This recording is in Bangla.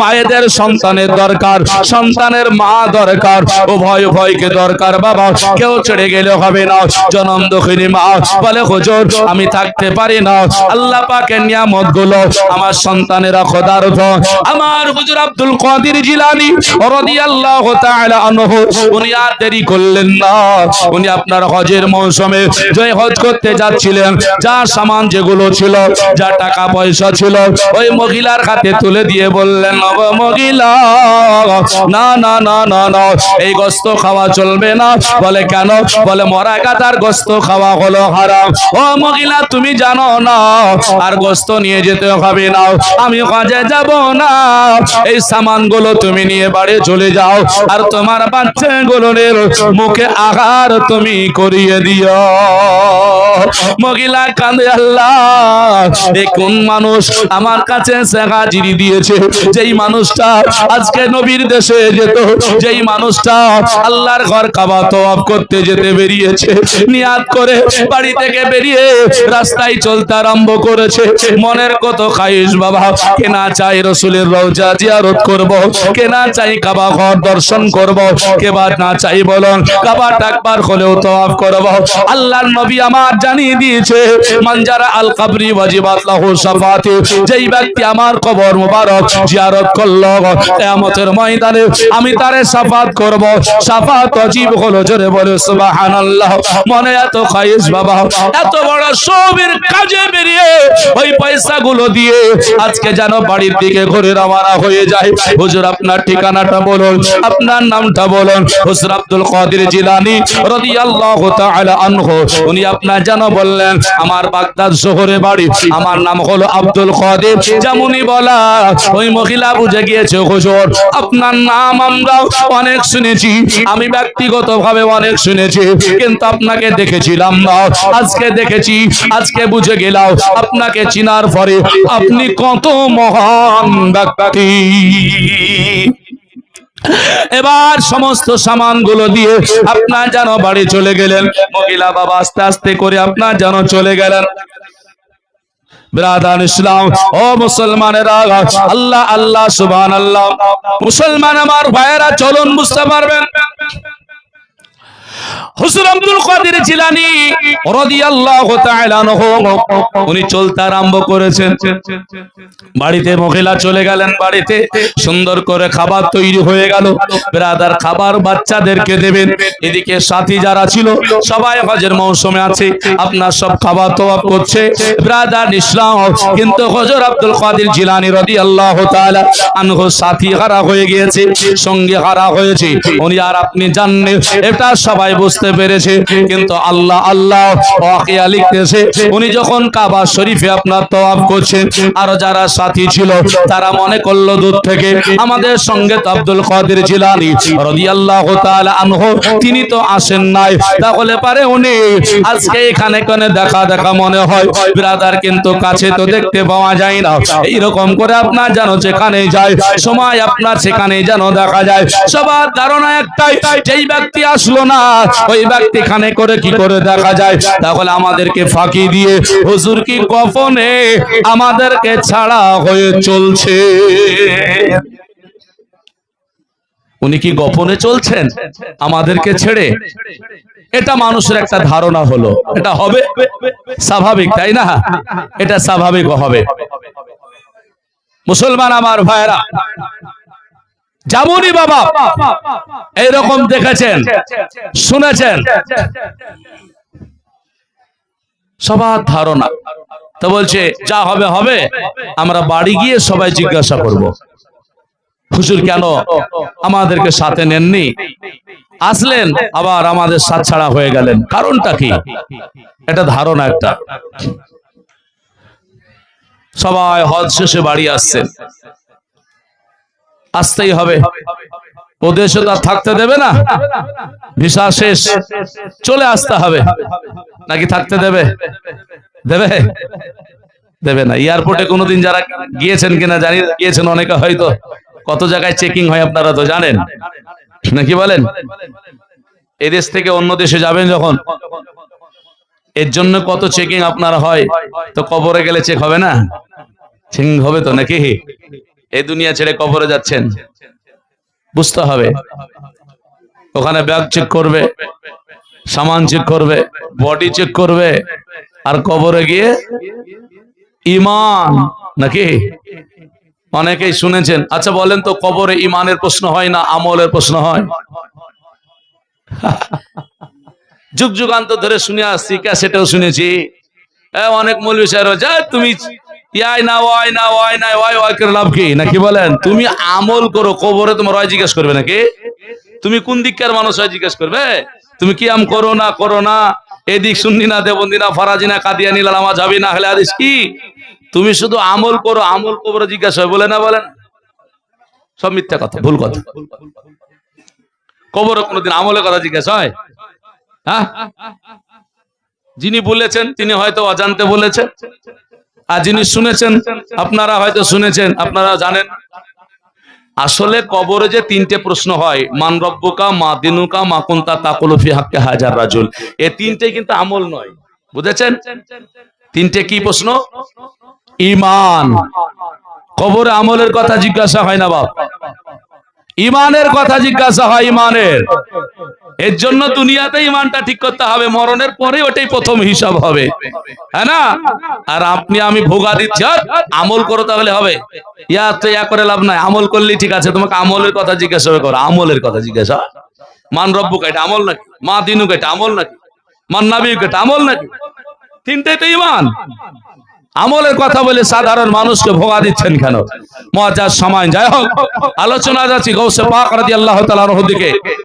মায়েদের সন্তানের দরকার, সন্তানের মা দরকার, উভয় উভয়কে দরকার বাবা। কেউ ছেড়ে গেলে হবে না, জনম দক্ষিণী মা বলে, হুজুর, আমি থাকতে পারি না। আল্লাহ পাকের নিয়ামতগুলো আমার সন্তানেরা খোদারত আমার হুজুর আব্দুল কাদের জিলানী রাদিয়াল্লাহু তাআলা আনহু, উনি আর দেরি করলেন না। উনি আপনার হজের মৌসুমে যে হজ করতে যাচ্ছিলেন যা সামান যেগুলো ছিল যা টাকা পয়সা ছিল, ওই মহিলার হাতে তুলে দিয়ে বললেন "ওগো মহিলা না না না না না, এই গোস্ত খাওয়া চলবে না। বলে, কেন? বলে, মরা গাদার গোস্ত খাওয়া হলো হারাম। ও মহিলা তুমি জানো না, আর গোস্ত নিয়ে যেতে হবে না। আমি কাজে যাব না। এই সামানগুলো তুমি নিয়ে বাড়ি চলে যাও, আর তোমার বাচ্চাগুলোর মুখে আঘার তুমি করিয়ে দিও। মহিলা কান্দে আল্লাহ। এ কোন মানুষ আমার কাছে হাজিরি দিয়েছে? যেই মানুষটা আজকে নবীর দেশে যেত, যেই মানুষটা আল্লাহর ঘর কাবা তওয়াব করতে যেতে বেরিয়েছে নিয়াত করে বাড়ি থেকে বেরিয়ে রাস্তায় চলতে আরম্ভ করেছে। মনের কত খাইশ বাবা কে না চাই রসুলের রওজা জিয়ারত করব কে না চাই কাবা ঘর দর্শন করব কে বা না চাই বলুন কাবা একবার হলেও তওয়াব করব। আল্লাহর নবী আমার জানিয়ে দিয়েছে, মানজারা আল কবরি ওয়াজিবাত লাহু শাফাতি যেই ব্যক্তি আমার কবর মুবারক জিয়ারত করল, কিয়ামতের ময়দানে আমি তারে শাফাত করব। শাফাত অজীব হলো, জোরে বলে, সুবহানাল্লাহ। মনে এত খাইস বাবা, এত বড় সবের কাজে বেরিয়ে ওই পয়সাগুলো দিয়ে আজকে যেন বাড়ির দিকে ঘুরে রওনা হয়ে যায়। হুজুর, আপনার ঠিকানাটা বলুন, আপনার নামটা বলুন। হুজুর আব্দুল কাদের জিলানী রাদিয়াল্লাহু তাআলা আনহু, উনি আপনার যেন বললেন, আমার বাগদাদ শহরে বাড়ি, আমার নাম হলো আব্দুল কাদের যেমনই বলা, ওই মহিলা বুঝে গিয়েছে, হুজুর, আপনার নাম আমরা অনেক শুনেছি, আমি ব্যক্তিগতভাবে অনেক শুনেছি, কিন্তু আপনাকে দেখেছিলাম না। আজকে দেখেছি, আজকে বুঝে গেলাম, আপনাকে চিনার পরে আপনি কত মহান ব্যক্তি। এবার সমস্ত সামানগুলো দিয়ে আপনার যেন বাড়ি চলে গেলেন। মহিলা বাবা আস্তে আস্তে করে আপনার যেন চলে গেলেন। ব্রাদান ইসলাম, ও মুসলমানেরা, আল্লাহ আল্লাহ সুবান আল্লাহ মুসলমান আমার ভাইয়েরা, চলুন বুঝতে পারবেন। হুজুর আব্দুল কাদের জিলানী রাদিয়াল্লাহু তাআলা আনহু, উনি চলতে আরম্ভ করেছেন। বাড়িতে মহিলা চলে গেলেন বাড়িতে, সুন্দর করে খাবার তৈরি হয়ে গেল। ব্রাদার খাবার বাচ্চাদেরকে দেবেন। এদিকে সাথী যারা ছিল, সবাই হজের মৌসুমে আছে, আপনার সব খাবার তোয়াব করছে। ব্রাদার ইসলাম কিন্তু হজর আব্দুল কাদের জিলানী রাদিয়াল্লাহু তাআলা আনহু সাথী হারা হয়ে গিয়েছে, সঙ্গে হারা হয়েছে। উনি আর আপনি জানেন এটা সবাই বুঝতে পেরেছে, কিন্তু আল্লাহ আল্লাহ ওয়াকিয়া লিখতেছে, উনি যখন কাবা শরীফে আপনার তওয়াব করছেন, আর যারা সাথী ছিল, তারা মনে করল দূর থেকে, আমাদের সঙ্গে তো আব্দুল কাদের জিলানী রাদিয়াল্লাহু তাআলা আনহু, তিনি তো আসেন নাই। তাহলে পারে উনি, আজকে এখানে কোনে দেখা দেখা মনে হয়, ব্রাদার কিন্তু কাছে তো দেখতে পাওয়া যায় না। এইরকম করে আপনার যেন যেখানে যায়, সময় আপনার সেখানে যেন দেখা যায়। সবার ধারণা একটাই, যেই ব্যক্তি আসলো না ওই ব্যক্তি খানে করে কি করে দেখা যায়? তাহলে আমাদেরকে ফাঁকি দিয়ে, হুজুর কি কফনে আমাদেরকে ছাড়া হয়ে চলছে? উনি কি গোপনে চলছেন? আমাদেরকে ছেড়ে? এটা মানুষের একটা ধারণা হলো। এটা হবে? স্বাভাবিক, তাই না? এটা স্বাভাবিক হবে। মুসলমান আমার ভাইরা যেমনই বাবা। এইরকম দেখেছেন, শুনেছেন। সবার ধারণা। তো বলছে, যা হবে হবে। আমরা বাড়ি গিয়ে সবাই জিজ্ঞাসা করব। হুজুর, কেন আমাদেরকে সাথে নেননি? আসলেন, আবার আমাদের সাথ ছাড়া হয়ে গেলেন। কারণটা কি? এটা ধারণা একটা। সবাই হজ শেষে বাড়ি আসছেন। আসতেই হবে। ওদেশে তো আর থাকতে দেবে না। ভিসা শেষ। চলে আসতে হবে। নাকি থাকতে দেবে? দেবে? দেবে না। এয়ারপোর্টে কোনোদিন যারা গিয়েছেন কিনা জানি গিয়েছেন অনেকে হয়তো। কত জায়গায় চেকিং হয় আপনারা তো জানেন। নাকি বলেন? এদেশ থেকে অন্য দেশে যাবেন যখন? এর জন্য কত চেকিং আপনার হয়? তো কবরে গেলে চেক হবে না? চেকিং হবে তো নাকি? এই দুনিয়া ছেড়ে কবরে যাচ্ছেন? বুঝতে হবে। ওখানে ব্যাগ চেক করবে, সামান চেক করবে বডি চেক করবে, আর কবরে গিয়ে ইমান নাকি? অনেকেই শুনেছেন। আচ্ছা বলেন তো, কবরে ইমানের প্রশ্ন হয় না, আমলের প্রশ্ন হয়? যুগ যুগান্ত ধরে শুনে আসছি, ক্যাসেটেও শুনেছি। অনেক মৌলবী সাহেব যা তুমি ইয়াই না, ওয়াই না ওয়াই না লাভ কি? নাকি বলেন, তুমি আমল করো, কবরে তোমার ওয়াই জিজ্ঞেস করবে নাকি? তুমি কোন দিককার মানুষ হয় জিজ্ঞেস করবে? তুমি কি আম করো না করো না? এদিক না না কি? তুমি শুধু আমল করো, আমল কবরে জিজ্ঞাসা হয়, বলে না বলেন? সব মিথ্যা কথা, ভুল কথা। কবরে কোনোদিন আমলে কথা জিজ্ঞাসা হয়? হ্যাঁ? যিনি বলেছেন, তিনি হয়তো অজান্তে বলেছেন। আর যিনি শুনেছেন, আপনারা হয়তো শুনেছেন, আপনারা জানেন। আসলে কবরে যে তিনটে প্রশ্ন হয়, মান রব্বকা, মা দিনুকা, মা কুন্তা তাকুলফি হাক্কে হাজার রাজুল। এই তিনটে কিন্তু আমল নয়। বুঝেছেন? তিনটে কি প্রশ্ন? ইমান কবরে আমলের কথা জিজ্ঞাসা হয় না বাপ। ইমানের কথা জিজ্ঞাসা হয় ইমানের এর জন্য দুনিয়াতে ইমানটা ঠিক করতে হবে, মরণের পরে ওটাই প্রথম হিসাব হবে। হ্যাঁ না? আর আপনি আমি ভোগা দিচ্ছি আমল করো তাহলে হবে। ইয়া তো ইয়া করে লাভ নাই, আমল করলেই ঠিক আছে, তোমাকে আমলের কথা জিজ্ঞাসা করো, আমলের কথা জিজ্ঞাসা মান রব্বু এটা আমল নাকি? মা দিনু এটা আমল নাকি? মান নাবি এটা আমল নাকি? তিনটে তো ইমান আমলের কথা বলে সাধারণ মানুষকে ভোগা দিচ্ছেন কেন? মজার সময়, যাই হোক, আলোচনা যাচ্ছি গৌসে পাক রাদিয়াল্লাহু তাআলার দিকে।